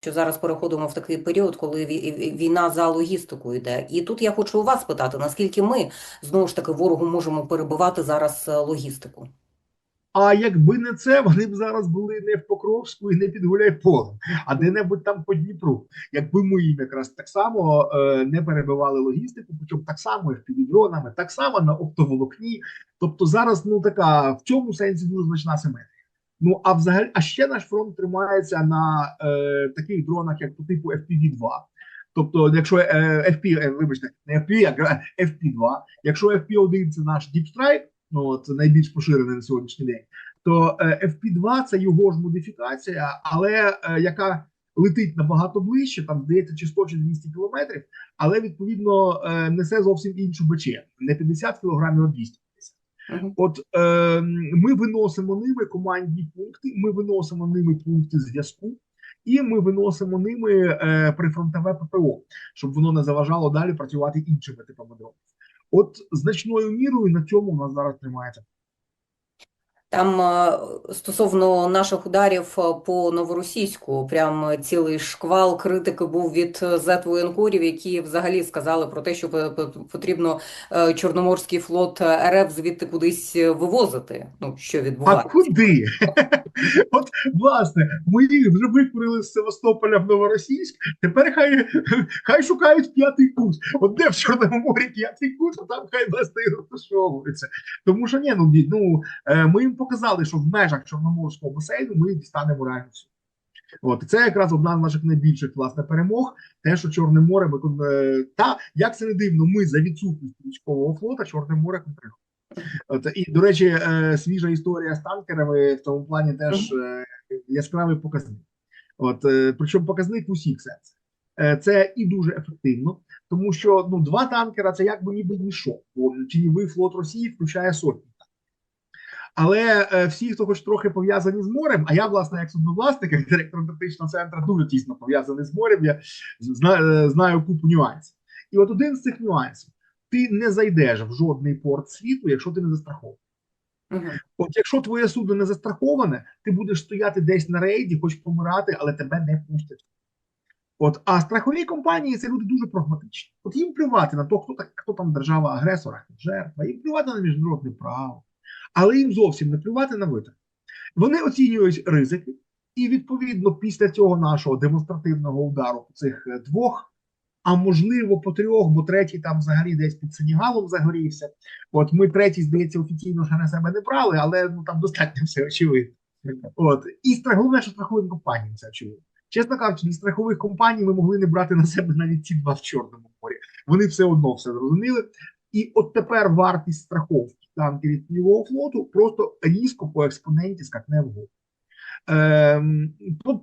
що зараз переходимо в такий період, коли ві- ві- війна за логістику йде. І тут я хочу у вас питати, наскільки ми знову ж таки ворогу можемо перебивати зараз е, логістику? А якби не це, вони б зараз були не в Покровську і не під Гуляйполем, а де-небудь там по Дніпру. Якби ми їм якраз так само е, не перебивали логістику, причому так само FPV-дронами, так само на оптоволокні. Тобто зараз ну така в цьому сенсі дуже значна симетрія. Ну а взагалі, а ще наш фронт тримається на е, таких дронах, як по типу FPV-2. Тобто, якщо е, FP, е, вибачте, не FP, а FP-2, якщо FP-1 це наш Deep Strike, ну от найбільш поширений на сьогоднішній день, то е, FP2 це його ж модифікація, але е, яка летить набагато ближче, там здається, чи 100 чи 200 кілометрів, але відповідно е, несе зовсім іншу БЧ, не 50 кілограмів, а 250. От е, ми виносимо ними командні пункти, ми виносимо ними пункти зв'язку. І ми виносимо ними е, прифронтове ППО, щоб воно не заважало далі працювати іншими типами дронів. От значною мірою на цьому у нас зараз тримається. Там е, стосовно наших ударів е, по новоросійську, прям цілий шквал критики був від е, зет-воєнкорів, які взагалі сказали про те, що по- по- потрібно е, Чорноморський флот е, РФ звідти кудись е, вивозити. Ну що А відбувається? куди? От власне, ми їх вже викурили з Севастополя в Новоросійськ. Тепер хай хай шукають п'ятий кут. От де в Чорному морі п'ятий кут, а там хай власне і розташовуються. Тому що ні, ну, ну е, ми їм показали, що в межах Чорноморського басейну ми дістанемо реально все. От це якраз одна з наших найбільших власне перемог. Те, що Чорне море ми е, та як це не дивно, ми за відсутністю військового флота Чорне море контролюємо. От, і, до речі, е, свіжа історія з танкерами в тому плані теж е, яскравий показник. От, причому показник в усіх сенсах. Це і дуже ефективно, тому що ну, два танкера це якби ніби мішок, бо тіньовий флот Росії включає сотні. Але е, всі, хто хоч трохи пов'язані з морем, а я, власне, як судновласник, як директор Антарктичного центру, дуже тісно пов'язаний з морем, я знаю, знаю купу нюансів. І от один з цих нюансів: ти не зайдеш в жодний порт світу, якщо ти не застрахований. Мгм. От якщо твоє судно не застраховане, ти будеш стояти десь на рейді, хоч помирати, але тебе не пустять. От, а страхові компанії це люди дуже прагматичні. От їм плювати на то, хто так, хто там держава агресора, хто жертва, їм плювати на міжнародне право, але їм зовсім не плювати на витрати. Вони оцінюють ризики, і відповідно після цього нашого демонстративного удару по цих е, двох, а можливо по трьох, бо третій там взагалі десь під Сенігалом загорівся. От ми третій, здається, офіційно ще на себе не брали, але ну там достатньо все очевидно. От і страх- головне, що страховим компаніям це очевидно. Чесно кажучи, для страхових компаній ми могли не брати на себе навіть ці два в Чорному морі. Вони все одно все зрозуміли. І от тепер вартість страховки танкерів Тіньового флоту просто різко по експоненті скакне вгору. Ем,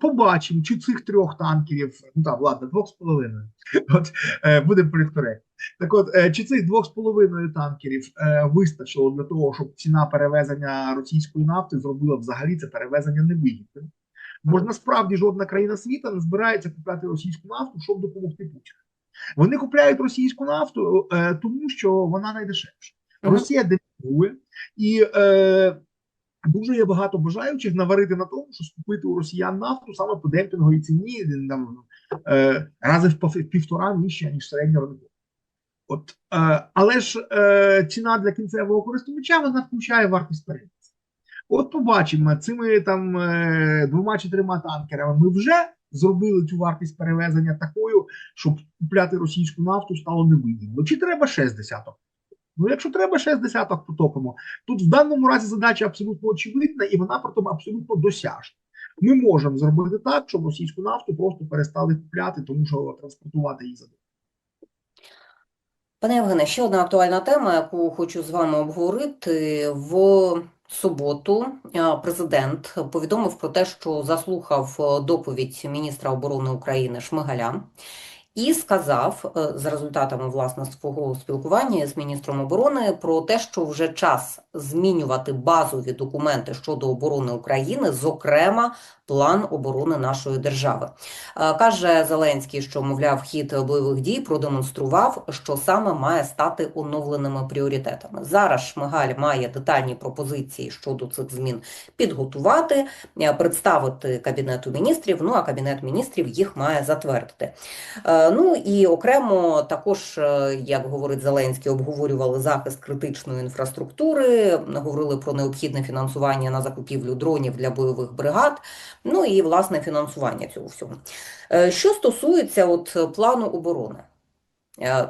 побачимо, чи цих трьох танкерів, ну так, ладно, двох з половиною. От е, будемо політкоректні. Так от, е, чи цих двох з половиною танкерів е, вистачило для того, щоб ціна перевезення російської нафти зробила взагалі це перевезення невигідним? Бо ж насправді жодна країна світу не збирається купляти російську нафту, щоб допомогти Путіну. Вони купляють російську нафту, е, тому що вона найдешевша. Росія демпінгує, і е, дуже є багато бажаючих наварити на тому, що скупити у росіян нафту саме по демпінговій ціні там, е, рази в півтора нижче, ніж середня ринкова. От, е, але ж е, ціна для кінцевого користувача вона включає вартість перевезення. От побачимо, цими там е, двома чи трьома танкерами ми вже зробили цю вартість перевезення такою, щоб купляти російську нафту стало невигідно. Чи треба ще з десяток? Ну, якщо треба ще з десяток потопимо, тут в даному разі задача абсолютно очевидна, і вона при тому абсолютно досяжна. Ми можемо зробити так, щоб російську нафту просто перестали купляти, тому що транспортувати її за Пане Євгене, ще одна актуальна тема, яку хочу з вами обговорити. В суботу президент повідомив про те, що заслухав доповідь міністра оборони України Шмигаля і сказав е, за результатами власне свого спілкування з міністром оборони про те, що вже час змінювати базові документи щодо оборони України, зокрема план оборони нашої держави. Е, Каже Зеленський, що мовляв, хід бойових дій продемонстрував, що саме має стати оновленими пріоритетами. Зараз Шмигаль має детальні пропозиції щодо цих змін підготувати, е, представити кабінету міністрів. Ну а кабінет міністрів їх має затвердити. Ну і окремо також, е, як говорить Зеленський, обговорювали захист критичної інфраструктури, говорили про необхідне фінансування на закупівлю дронів для бойових бригад. Ну і власне фінансування цього всього. Е, Що стосується от плану оборони,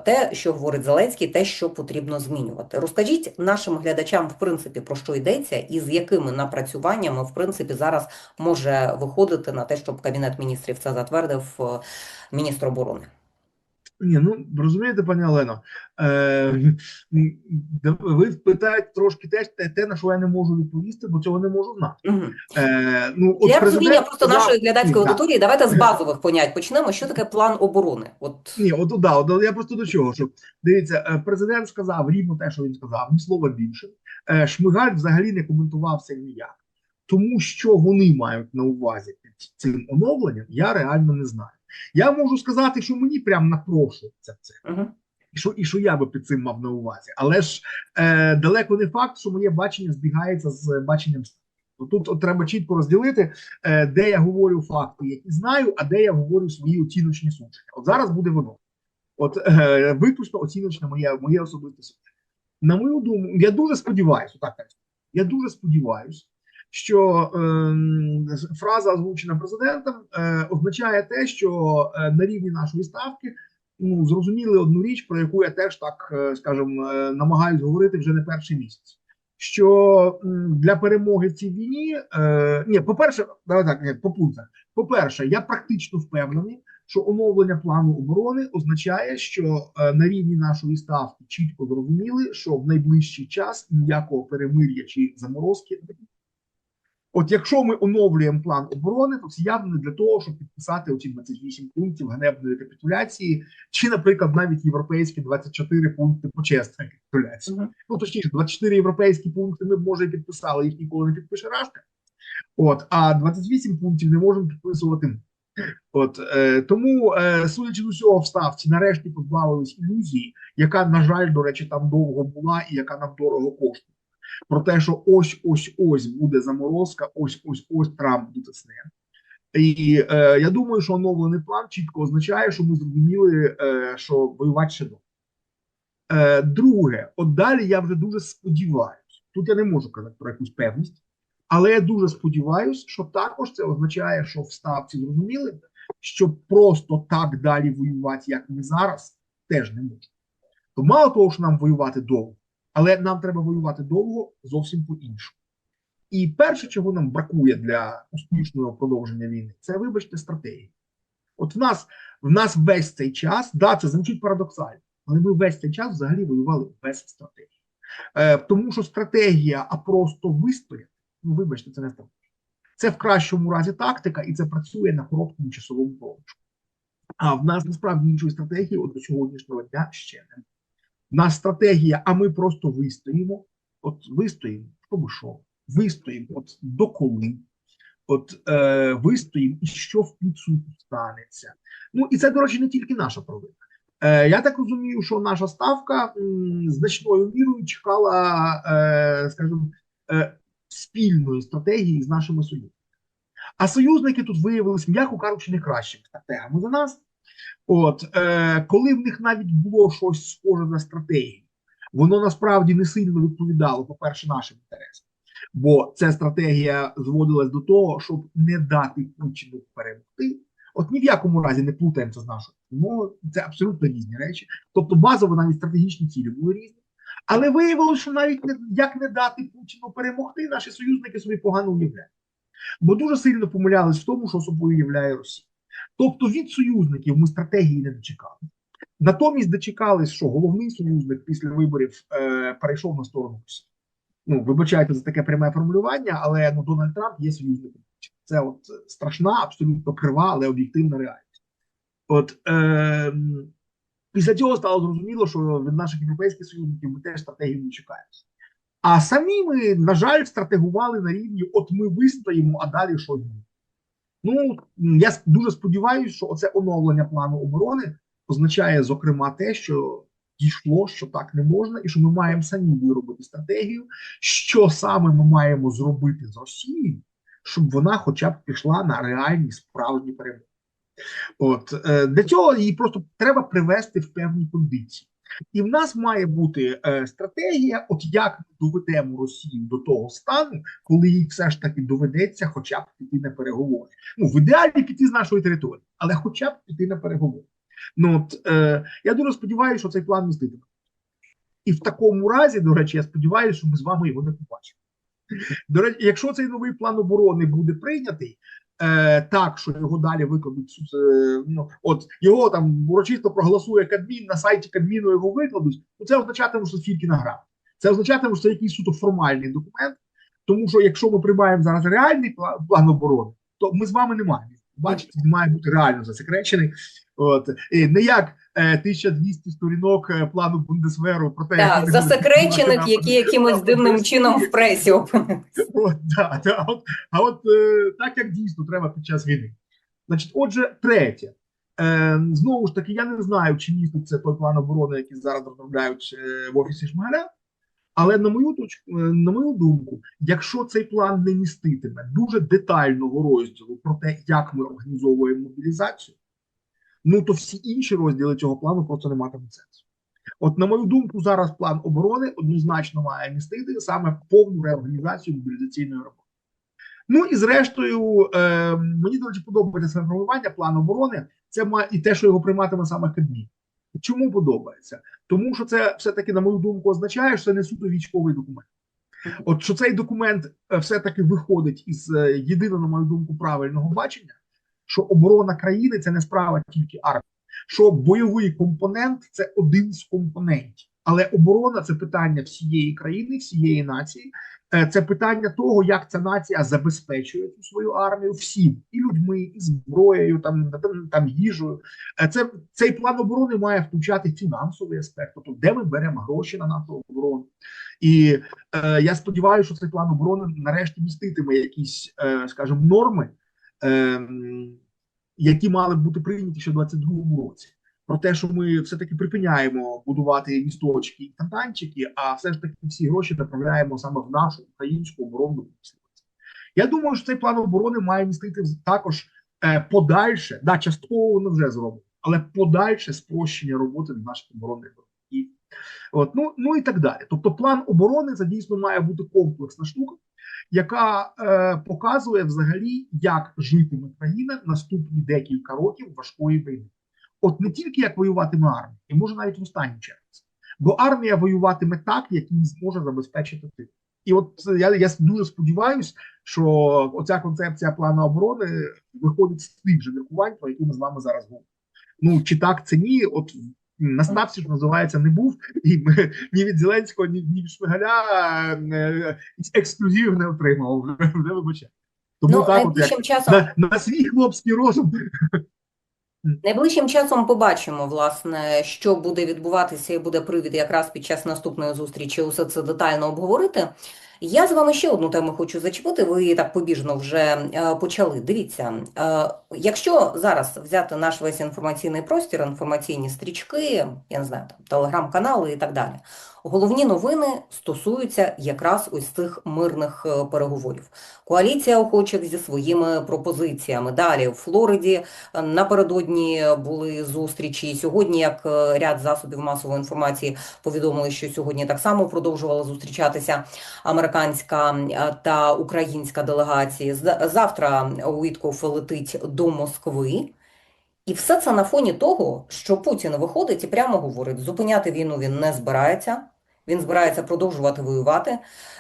те, що говорить Зеленський, те, що потрібно змінювати. Розкажіть нашим глядачам, в принципі, про що йдеться, і з якими напрацюваннями, в принципі, зараз може виходити на те, щоб Кабінет міністрів це затвердив е, міністр оборони. Ні, ну розумієте, пані Олено, е, ви питаєте трошки теж те, те, на що я не можу відповісти, бо цього не можу знати. Мгм. Е, ну, от Для розуміння просто нашої глядацької Ні, аудиторії, давайте з базових понять почнемо. Що таке план оборони? От Ні, от да, от я просто до чого, що дивіться, е, президент сказав рівно те, що він сказав, ні слова більше. Е, Шмигаль взагалі не коментувався ніяк. Тому що вони мають на увазі під цим оновленням, я реально не знаю. Я можу сказати, що мені прям напрошується це. І що, і що я би під цим мав на увазі. Але ж е, далеко не факт, що моє бачення збігається з баченням. Ну, Тут от треба чітко розділити, е, де я говорю факти, які знаю, а де я говорю свої оціночні судження. От зараз буде воно. От е, виключно оціночне моє, моє особисте судження. На мою думку, я дуже сподіваюся, так я дуже сподіваюся, що ем, фраза, озвучена президентом, е, означає те, що е, на рівні нашої ставки ну, зрозуміли одну річ, про яку я теж так, е, скажімо, намагаюсь говорити вже не перший місяць. Що для перемоги в цій війні, е, ні, по-перше, давай так, по пунктах. По-перше, я практично впевнений, що оновлення плану оборони означає, що е, на рівні нашої ставки чітко зрозуміли, що в найближчий час ніякого перемир'я чи заморозки. От якщо ми оновлюємо план оборони, то це явно не для того, щоб підписати оці 28 пунктів ганебної капітуляції, чи, наприклад, навіть європейські 24 пункти почесної капітуляції. Мгм. Ну точніше, 24 європейські пункти ми б може і підписали, їх ніколи не підпише Рашка. От, а 28 пунктів не можемо підписувати. От е, тому, е, судячи з усього, в ставці нарешті позбавились ілюзії, яка, на жаль, до речі, там довго була і яка нам дорого коштує. Про те, що ось ось ось буде заморозка, ось ось ось Трамп дотисне. І е, я думаю, що оновлений план чітко означає, що ми зрозуміли, е, що воювати ще до. Е, друге, от далі я вже дуже сподіваюся. Тут я не можу казати про якусь певність, але я дуже сподіваюся, що також це означає, що в ставці зрозуміли, що просто так далі воювати, як ми зараз, теж не можна. То мало того, що нам воювати довго, але нам треба воювати довго зовсім по-іншому. І перше, чого нам бракує для успішного продовження війни, це, вибачте, стратегія. От в нас в нас весь цей час, да, це звучить парадоксально, але ми весь цей час взагалі воювали без стратегії. Е, тому що стратегія, а просто вистояти, ну вибачте, це не стратегія. Це в кращому разі тактика, і це працює на короткому часовому проміжку. А в нас насправді іншої стратегії от до сьогоднішнього дня ще немає. Нас стратегія, а ми просто вистоїмо. От вистоїмо, що що, вистоїмо, от доколи, от е, вистоїмо, і що в підсумку станеться. Ну і це, до речі, не тільки наша провина. Е, я так розумію, що наша ставка м, значною мірою чекала, е, скажімо, е, спільної стратегії з нашими союзниками. А союзники тут виявилися, м'яко кажучи, не кращими стратегами за нас. От е, коли в них навіть було щось схоже на стратегію, воно насправді не сильно відповідало, по-перше, нашим інтересам. Бо ця стратегія зводилась до того, щоб не дати Путіну перемогти. От ні в якому разі не плутаємося з нашою. Ну, це абсолютно різні речі. Тобто, базово навіть стратегічні цілі були різні. Але виявилося, що навіть не, як не дати Путіну перемогти, наші союзники собі погано уявляють. Бо дуже сильно помилялись в тому, що собою являє Росія. Тобто від союзників ми стратегії не дочекали. Натомість дочекались, що головний союзник після виборів е, перейшов на сторону Росії. Ну, вибачайте за таке пряме формулювання, але ну, Дональд Трамп є союзником. Це от страшна, абсолютно крива, але об'єктивна реальність. От е, після цього стало зрозуміло, що від наших європейських союзників ми теж стратегію не чекаємо. А самі ми, на жаль, стратегували на рівні: от ми вистоїмо, а далі що буде. Ну я дуже сподіваюся, що оце оновлення плану оборони означає, зокрема, те, що дійшло, що так не можна, і що ми маємо самі виробити стратегію, що саме ми маємо зробити з Росією, щоб вона хоча б пішла на реальні справжні перемоги. От е, для цього її просто треба привести в певні кондиції. І в нас має бути е, стратегія, от як ми доведемо Росію до того стану, коли їй все ж таки доведеться хоча б піти на переговори. Ну, в ідеалі піти з нашої території, але хоча б піти на переговори. Ну от е, я дуже сподіваюся, що цей план міститиме. І в такому разі, до речі, я сподіваюся, що ми з вами його не побачимо. До речі, якщо цей новий план оборони буде прийнятий, е, так, що його далі викладуть, е, ну, от його там урочисто проголосує Кабмін, на сайті Кабміну його викладуть, Ну це означатиме, що тільки награв. Це означатиме, що це якийсь суто формальний документ, тому що якщо ми приймаємо зараз реальний план план оборони, то ми з вами не маємо. Бачите, має бути реально засекречений. От і не як е, 1200 сторінок е, плану Бундесверу про те, як Так, засекречених, які якимось дивним чином в пресі опинилися. От, да, да, от, а от е, так як дійсно треба під час війни. Значить, отже, третє. Е, знову ж таки, я не знаю, чи містить це той план оборони, який зараз розробляють е, в офісі Шмигаля. Але на мою точку, е, на мою думку, якщо цей план не міститиме дуже детального розділу про те, як ми організовуємо мобілізацію, ну то всі інші розділи цього плану просто не матимуть сенсу. От, на мою думку, зараз план оборони однозначно має містити саме повну реорганізацію мобілізаційної роботи. Ну і зрештою, е, мені речі, подобається саме формування плану оборони. Це має і те, що його прийматиме саме Кабмін. Чому подобається? Тому що це все-таки, на мою думку, означає, що це не суто військовий документ. От що цей документ е, все-таки виходить із е, єдиного, на мою думку, правильного бачення, що оборона країни це не справа тільки армії, що бойовий компонент це один з компонентів. Але оборона це питання всієї країни, всієї нації. Е, Це питання того, як ця нація забезпечує цю свою армію всім і людьми, і зброєю, там там, їжею. Е, Це цей план оборони має включати фінансовий аспект, тобто де ми беремо гроші на нашу оборону. І е, я сподіваюся, що цей план оборони нарешті міститиме якісь, е, скажімо, норми, які мали б бути прийняті ще в 22-му році. Про те, що ми все-таки припиняємо будувати місточки і фонтанчики, а все ж таки всі гроші направляємо саме в нашу українську оборонну промисловість. Я думаю, що цей план оборони має містити також е, подальше, да, частково воно вже зроблено, але подальше спрощення роботи наших оборонних виробників. От, ну, ну і так далі. Тобто, план оборони це дійсно має бути комплексна штука, яка е, показує взагалі, як житиме країна наступні декілька років важкої війни. От не тільки як воюватиме армія, і може навіть в останню чергу. Бо армія воюватиме так, як її зможе забезпечити тил. І от е, я, я дуже сподіваюся, що оця концепція плану оборони виходить з тих же міркувань, про які ми з вами зараз говоримо. Ну чи так це ні? От на ставці ж називається не був, і ми ні від Зеленського, ні, ні від Шмигаля е, ексклюзив не отримав. Вже вибачаю. Тому Ну, так, от як часом на, на свій хлопський розум Найближчим часом побачимо, власне, що буде відбуватися, і буде привід якраз під час наступної зустрічі усе це детально обговорити. Я з вами ще одну тему хочу зачепити. Ви так побіжно вже е, почали. Дивіться, е, якщо зараз взяти наш весь інформаційний простір, інформаційні стрічки, я не знаю, там телеграм-канали і так далі, головні новини стосуються якраз ось цих мирних е, переговорів. Коаліція охочих зі своїми пропозиціями. Далі в Флориді напередодні були зустрічі. Сьогодні, як ряд засобів масової інформації повідомили, що сьогодні так само продовжувала зустрічатися американська е, та українська делегації. Завтра Уітков летить до Москви. І все це на фоні того, що Путін виходить і прямо говорить, зупиняти війну він не збирається. Він збирається продовжувати воювати.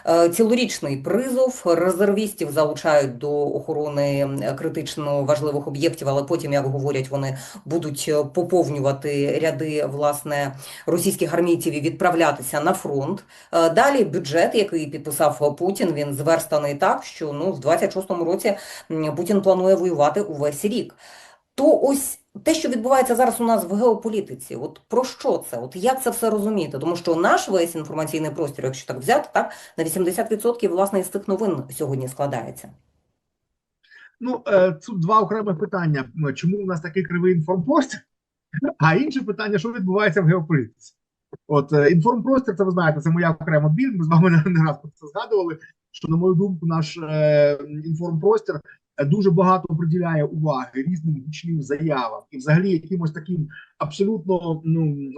Е, Цілорічний призов резервістів залучають до охорони е, критично важливих об'єктів, але потім, як говорять, вони будуть е, поповнювати ряди власне російських армійців і відправлятися на фронт. Далі бюджет, який підписав Путін, він зверстаний так, що ну в 26-му році Путін планує воювати увесь рік. То ось те, що відбувається зараз у нас в геополітиці, от про що це? От як це все розуміти? Тому що наш весь інформаційний простір, якщо так взяти, так на 80% власне із цих новин сьогодні складається. Ну, е, тут два окремих питання. Чому у нас такий кривий інформпростір? А інше питання, що відбувається в геополітиці? От е, інформпростір, це ви знаєте, це моя окрема біль. Ми з вами не раз про це згадували. Що, на мою думку, наш е, інформпростір е, дуже багато приділяє уваги різним гучним заявам і взагалі якимось таким абсолютно ну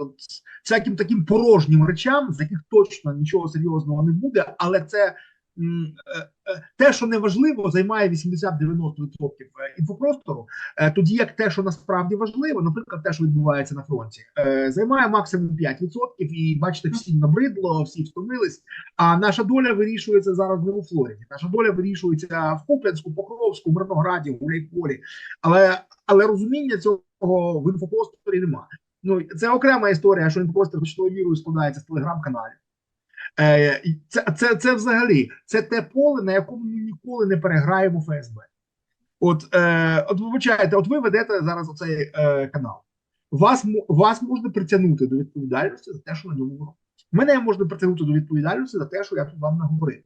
всяким таким порожнім речам, з яких точно нічого серйозного не буде, але це. Е, е, Те, що неважливо, займає 80-90% інфопростору, е, тоді як те, що насправді важливо, наприклад, те, що відбувається на фронті, займає максимум 5%, і бачите, всім набридло, всі втомились. А наша доля вирішується зараз не у Флориді. Наша доля вирішується в Куп'янську, Покровську, Мирнограді, Гуляйполі. Але але розуміння цього в інфопросторі немає. Ну це окрема історія, що інфопростір значною мірою складається з телеграм-каналів. Е, це, це, це взагалі це те поле, на якому ми ніколи не переграємо ФСБ. От, е, от вибачайте, от ви ведете зараз оцей е, канал. Вас, вас можна притягнути до відповідальності за те, що на ньому робите. Мене можна притягнути до відповідальності за те, що я тут вам наговорив.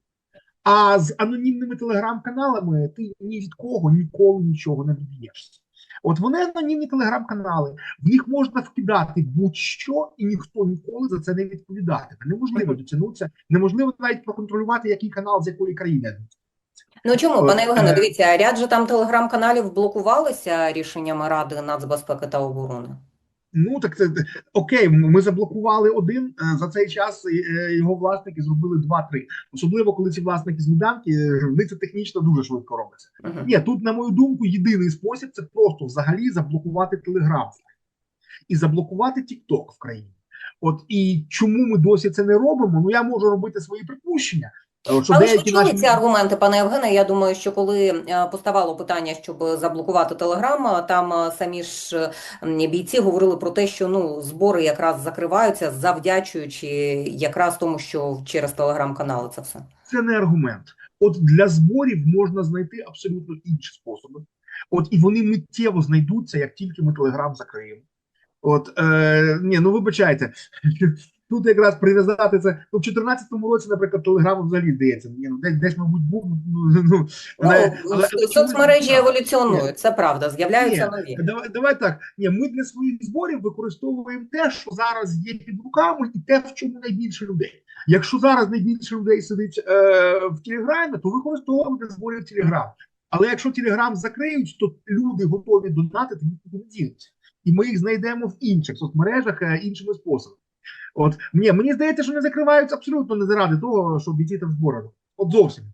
А з анонімними телеграм-каналами ти ні від кого ніколи нічого не доб'єшся. От вони анонімні телеграм-канали, в них можна вкидати будь-що, і ніхто ніколи за це не відповідатиме. Неможливо дотягнутися, неможливо навіть проконтролювати, який канал з якої країни. Ну чому, пане Євгене, е, дивіться, ряд же там телеграм-каналів блокувалися рішеннями Ради нацбезпеки та оборони. Ну так це окей. Ми заблокували один е, за цей час. е, Його власники зробили два-три. Особливо коли ці власники з Луганки, е, вони це технічно дуже швидко робиться. Мгм. Ні, тут, на мою думку, єдиний спосіб це просто взагалі заблокувати Телеграм і заблокувати TikTok в країні. От і чому ми досі це не робимо? Ну я можу робити свої припущення. От, що Але ж ви чули наші ці аргументи, пане Євгене. Я думаю, що коли е, поставало питання, щоб заблокувати Телеграм, е, там е, самі ж бійці говорили про те, що ну збори якраз закриваються, завдячуючи якраз тому, що через телеграм-канали це все. це не аргумент. От для зборів можна знайти абсолютно інші способи. От і вони миттєво знайдуться, як тільки ми Телеграм закриємо. От е, ні, ну вибачайте, тут якраз прив'язати це. Ну, в 2014 році, наприклад, Телеграм взагалі здається. Ні, ну десь, десь, мабуть, був. Ну, ну, але, Ну, але, соцмережі чому- еволюціонують, це правда, з'являються нові. Давай, давай так. Ні, ми для своїх зборів використовуємо те, що зараз є під руками, і те, в чому найбільше людей. Якщо зараз найбільше людей сидить е, в Телеграмі, то використовуємо для зборів Телеграм. Але якщо Телеграм закриють, то люди готові донатити нікуди не дінуться. І ми їх знайдемо в інших соцмережах е, іншими способами. От ні, мені здається, що не закриваються абсолютно не заради того, щоб йти там збори. От зовсім.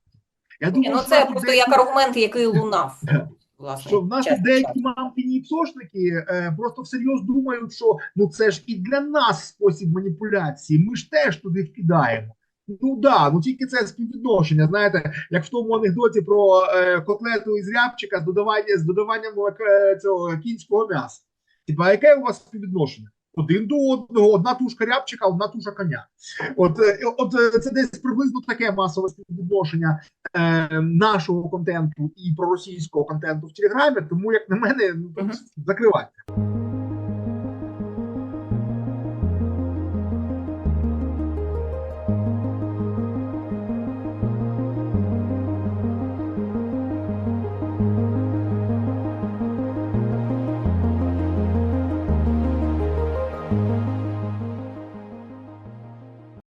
Я Ні, ну це просто деякі- як аргумент, який лунав. Власне, що в нас час деякі мамкині і псошники е, просто всерйоз думають, що ну це ж і для нас спосіб маніпуляції. Ми ж теж туди вкидаємо. Ну да, ну тільки це співвідношення. Знаєте, як в тому анекдоті про е, котлету із рябчика з додаванням з додаванням е, цього кінського м'яса. Типа, яке у вас співвідношення? Один до одного, одна тушка рябчика, одна туша коня. От, е, от е, це десь приблизно таке масове співвідношення е, нашого контенту і проросійського контенту в Телеграмі, тому як на мене, ну, закривайте.